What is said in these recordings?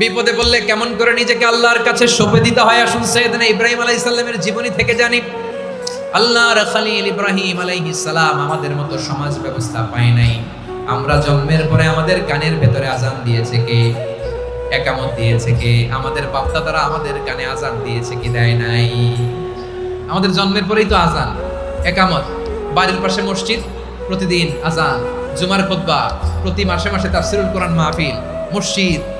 বিপদে পড়লে কেমন করে নিজেকে আল্লাহর কাছে সঁপে দিতে হয়? আসুন সৈয়দনা ইব্রাহিম আলাইহিস সালামের জীবনী থেকে জানি। আল্লাহর খলিল ইব্রাহিম আলাইহিস সালাম আমাদের মতো সমাজ ব্যবস্থা পায় নাই। আমরা জন্মের পরে আমাদের কানের ভেতরে আজান দিয়েছে কে? একামত দিয়েছে কে? আমাদের বাপদাদারা আমাদের কানে আজান দিয়েছে কি দেয় নাই? আমাদের জন্মের পরেই তো আজান, একামত। বাড়ির পাশে মসজিদ, প্রতিদিন আজান। জুমার খুতবা, প্রতি মাসে মাসে তাফসিরুল কোরআন মাহফিল, মসজিদ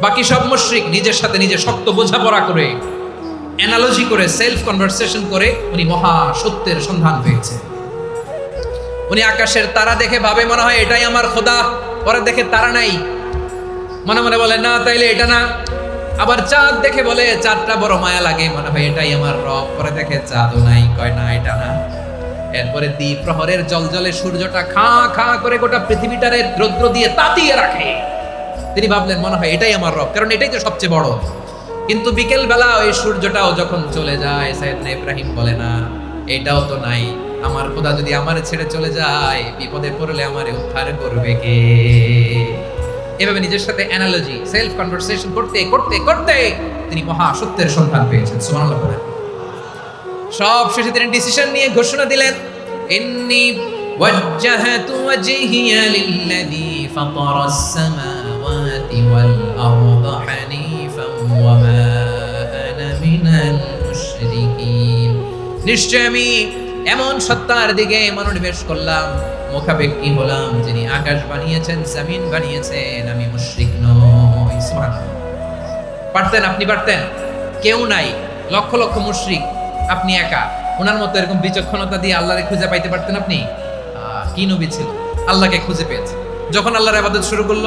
বাকি সব মুশরিক নিজের সাথে নিজে শক্ত বোঝাপড়া করে অ্যানালজি করে সেলফ কনভারসেশন করে, উনি মহা সত্যের সন্ধান পেয়েছে। উনি আকাশের তারা দেখে ভাবে মনে হয় এটাই আমার খোদা, পরে দেখে তারা নাই। মনে মনে বলে, না, তাইলে এটা না। আবার চাঁদ দেখে বলে, চাঁদটা বড় মায়া লাগে। মনে হয় এটাই আমার রব। পরে দেখে চাঁদও নাই, কয়, না, এটা না। এরপরে দ্বীপ প্রহরের জল জলে সূর্যটা খা খা করে গোটা পৃথিবীটারে রৌদ্র দিয়ে তাতিয়ে রাখে। তিনি ভাবলেন, মনে হয় এটাই আমার রব, কারণ এটাই তো সবচেয়ে বড়। কিন্তু বিকেল বেলা ওই সূর্যটাও যখন চলে যায় সাইদ ইব্রাহিম বলে, না, এটাও তো নাই। আমার খোদা যদি আমার ছেড়ে চলে যায়, বিপদে পড়লে আমারে উদ্ধার করবে কে? এভাবে নিজের সাথে অ্যানালজি সেলফ কনভারসেশন করতে করতে করতে তিনি মহা সত্যের সন্ধান পেয়েছেন। সুবহানাল্লাহ সব শেষে তিনি ডিসিশন নিয়ে ঘোষণা দিলেন, ইন্নি ওয়াজ্জাহাতু ওয়াজহিয়া লিল্লাযী ফাতারাস সামাওয়াতি আরদা হানিফান ওয়া মা আনা মিনাল মুশরিকিন নিশ্চয় আমি এমন সত্তার দিকে মনোনিবেশ করলাম। মুখাপেক্ষী হলাম যিনি আকাশ বানিয়েছেন, জমিন বানিয়েছেন। আমি মুশরিক নই পারতেন, আপনি পারতেন। কেউ নাই, লক্ষ লক্ষ মুশরিক। আপনি একা। ওনার মতো এরকম বিচক্ষণতা দিয়ে আল্লাহরে খুঁজে পাইতে পারতেন আপনি? কি নবী ছিল? আল্লাহকে খুঁজে পেয়েছে। যখন আল্লাহর আবাদত শুরু করল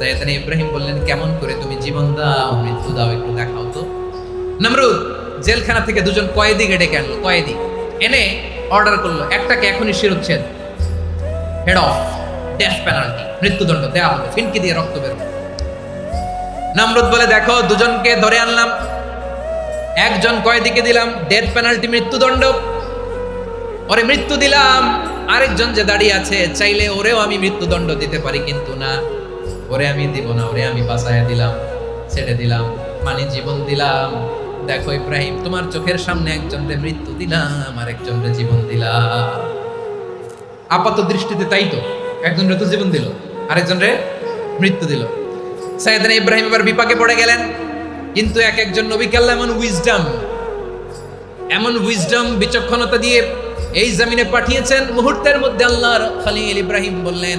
সৈয়দনা ইব্রাহিম বললেন, কেমন করে তুমি জীবন দাও, মৃত্যু দাও, একটু দেখাও তো। নমরুদ, জেলখানা থেকে দুজন কয়েদি ডেকে আনলো কয়েদি। এনে অর্ডার করল, একটাকে এখনই শিরোচ্ছেদ। হেড অফ ডেথ পেনাল্টি মৃত্যুদণ্ড দেওয়া হবে, ফিনকি দিয়ে রক্ত বের। নামরুদ বলে, দেখো, দুজনকে ধরে আনলাম, একজন কয়েদিকে দিলাম ডেথ পেনাল্টি মৃত্যুদণ্ড। ওরে মৃত্যু দিলাম, আরেকজন যে দাঁড়িয়ে আছে, চাইলে ওরেও আমি মৃত্যুদণ্ড দিতে পারি, কিন্তু না। ওরে আমি দিব না, ওরে আমি বাঁচায় দিলাম, ছেড়ে দিলাম মানে জীবন দিলাম। দেখো ইব্রাহিম, তোমার চোখের সামনে একজনরে মৃত্যু দিলাম, আর একজনরে জীবন দিলাম। আপাত দৃষ্টিতে তাই তো, একজনরে তো জীবন দিল, আরেকজনরে মৃত্যু দিল। সাইয়েদনা ইব্রাহিম এবার বিপাকে পড়ে গেলেন, কিন্তু এক একজন নবীকে আল্লাহ এমন উইজডম এমন উইজডম বিচক্ষণতা দিয়ে এই জমিনে পাঠিয়েছেন। মুহূর্তের মধ্যে আল্লাহর খলিল ইব্রাহিম বললেন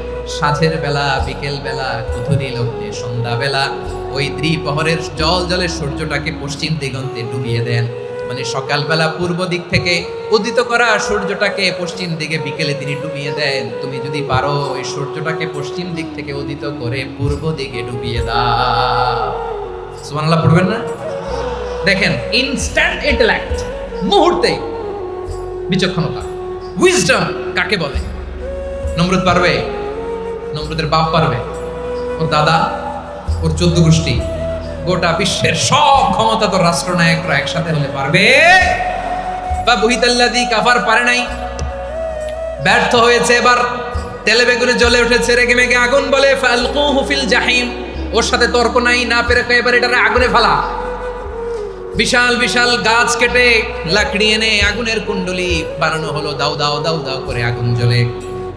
সাঁঝের বেলা, বিকেল বেলা কুথুরি লগ্নে সন্ধ্যা বেলা, ওই দ্বিপহরের জল জলে সূর্যটাকে পশ্চিম দিগন্তে ডুবিয়ে দেন। মানে সকালবেলা পূর্ব দিক থেকে উদিত করা সূর্যটাকে পশ্চিম দিকে বিকেলে তিনি ডুবিয়ে দেন। তুমি যদি পারো, ওই সূর্যটাকে পশ্চিম দিক থেকে উদিত করে পূর্ব দিকে ডুবিয়ে দাও। পড়বেন না? দেখেন ইনস্ট্যান্ট ইন্টেলেক্ট মুহূর্তে বিচক্ষণতা উইজডম কাকে বলে? নমরুদ পারবে? নমরুদের বাপ পারবে। ওর দাদা, ওর চোদ্দ গোষ্ঠী, গোটা বিশ্বের সব ক্ষমতা তো রাষ্ট্রনায়করা একসাথে হলে পারবে। বা বুহিতাল্লাদি কাফার পারে নাই। ব্যর্থ হয়েছে এবার। তেলে বেগুনে জ্বলে উঠেছে, রেগে মেগে আগুন বলে, ফালকুহু ফিল জাহিম। ওর সাথে তর্ক নাই, না পেরে এবার এটারে আগুনে ফেলা। বিশাল বিশাল গাছ কেটে, লাকড়ি এনে আগুনের কুণ্ডলি বানানো হলো। দাও দাও দাও দাও করে আগুন জ্বলে।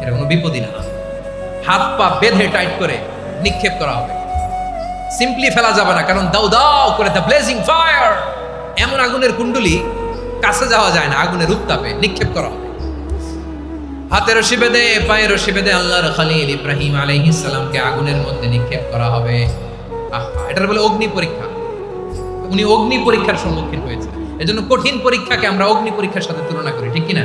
এটা কোনো বিপদই না। হাত পা বেঁধে টাইট করে নিক্ষেপ করা হবে। সিম্পলি ফেলা যাবে না, কারণ দাও দাও করে দ্য ব্লেজিং ফায়ার এমন আগুনের কুণ্ডলি কাছে যাওয়া যায় না, আগুনের উত্তাপে নিক্ষেপ করা হবে। হাতে রশি বেঁধে পায়ে রশি বেঁধে আল্লাহর খালিল ইব্রাহিম আলাইহিস সালামকে আগুনের মধ্যে নিক্ষেপ করা হবে। আহা, এটার বলে অগ্নি পরীক্ষা। উনি অগ্নি পরীক্ষার সম্মুখীন হয়েছে এজন্য কঠিন পরীক্ষাকে আমরা অগ্নি পরীক্ষার সাথে তুলনা করি, ঠিক কিনা?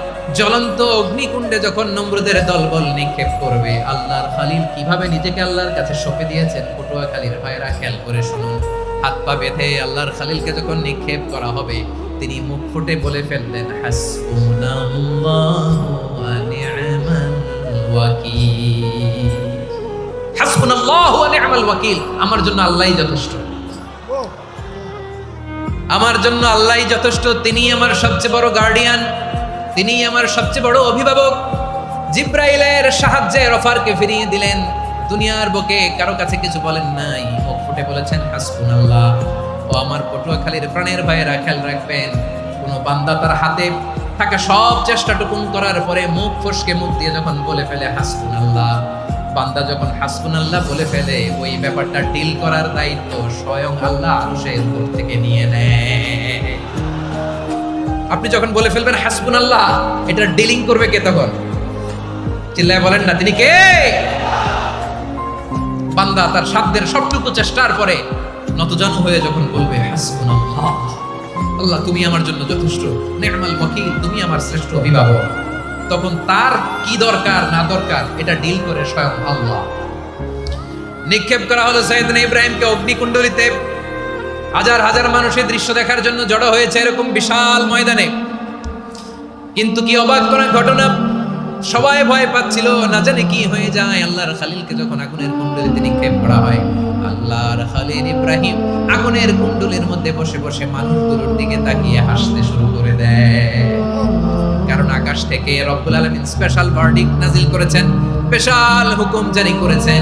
জ্বলন্ত অগ্নিকুণ্ডে যখন নমরুদের দলবল নিক্ষেপ করবে আল্লাহর খালিল কীভাবে নিজেকে আল্লাহর কাছে সঁপে দিয়েছেন? পটুয়া খালির ভাইরা খেয়াল করে শুনুন। হাত পা বেঁধে আল্লাহর খালিলকে যখন নিক্ষেপ করা হবে তিনি মুখ ফুটে বলে ফেললেন ওয়াকিল। আমার জন্য আল্লাহই যথেষ্ট। আমার জন্য আল্লাহই যথেষ্ট তিনি আমার সবচেয়ে বড় গার্ডিয়ান তিনি আমার সবচেয়ে বড় অভিভাবক। জিব্রাইলের সাহায্যে রফারকে ফিরিয়ে দিলেন। দুনিয়ার বুকে কারও কাছে কিছু বলেন নাই। মুখ ফুটে বলেছেন, হাসবুনাল্লাহ। ও আমার পটুয়াখালীর প্রাণের ভাইয়েরা খেয়াল রাখবেন, কোনো বান্দা তার হাতে থাকা সব চেষ্টাটুকুন করার পরে মুখ ফসকে মুখ দিয়ে যখন বলে ফেলে, হাসবুনাল্লাহ। বান্দা যখন হাসবুন আল্লাহ বলে ফেলে, ওই ব্যাপারটা ডিল করার দায়িত্ব স্বয়ং আল্লাহ আরশের উপর থেকে নিয়ে নেয়। আপনি যখন বলে ফেলবেন হাসবুন আল্লাহ এটা ডিলিং করবে কে তখন? চিল্লায় বলেন না, তিনি কে? বান্দা তার সাধ্যের সবটুকু চেষ্টার পরে নতজানু হয়ে যখন বলবে হাসবুন আল্লাহ আল্লাহ তুমি আমার জন্য যথেষ্ট নেহমাল ওয়াকিল, তুমি আমার শ্রেষ্ঠ অভিভাবক। তখন তার কি দরকার, না দরকার, এটা ডিল করে স্বয়ং আল্লাহ। নিক্ষেপ করা হলো সৈয়দনা ইব্রাহিমকে অগ্নিকুণ্ডলিতে। হাজার হাজার মানুষের দৃশ্য দেখার জন্য জড়ো হয়েছে এরকম বিশাল ময়দানে। কিন্তু কি অবাক করা ঘটনা? সবাই ভয় পাচ্ছিল, না জানে কি হয়ে যায়। আল্লাহর খালিলকে যখন আগুনের কুণ্ডলিতে নিক্ষেপ করা হয়, আল্লাহর খালিল ইব্রাহিম আগুনের কুণ্ডলির মধ্যে বসে বসে মানুষগুলোর দিকে তাকিয়ে হাসতে শুরু করে দেয়। কারণ আকাশ থেকে রব্বুল আলামিন স্পেশাল ভার্ডিক্ট নাজিল করেছেন স্পেশাল হুকুম জারি করেছেন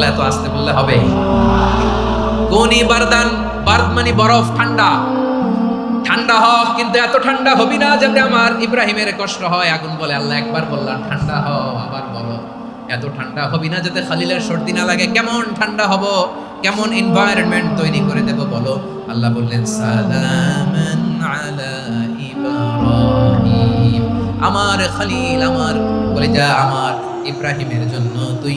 সুবহানাল্লাহ এত আসতে বললে হবে। কোনি বারদান বার্দ মানে বরফ, ঠান্ডা। ঠান্ডা হও, কিন্তু এত ঠান্ডা হবি না যাতে আমার ইব্রাহিমের কষ্ট হয়। আগুন বলে আল্লাহ একবার বললাম, ঠান্ডা হও, আবার বলো। এত ঠান্ডা হবি না যাতে খালিলের সর্দি না লাগে। কেমন ঠান্ডা হব? কেমন এনভায়রনমেন্ট তৈরি করে দেব বলো? আল্লাহ বললেন, সালামান আলা ইব্রাহিম। আমার খালিল, আমার বলে যা আমার ইব্রাহিমের জন্য তুই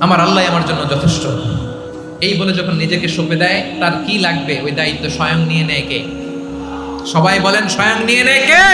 আমার আল্লাহ আমার জন্য যথেষ্ট। এই বলে যখন নিজেকে সঁপে দেয়, তার কি লাগবে? ওই দায়িত্ব স্বয়ং নিয়ে নেয় কে? সবাই বলেন, স্বয়ং নিয়ে নেয় কে?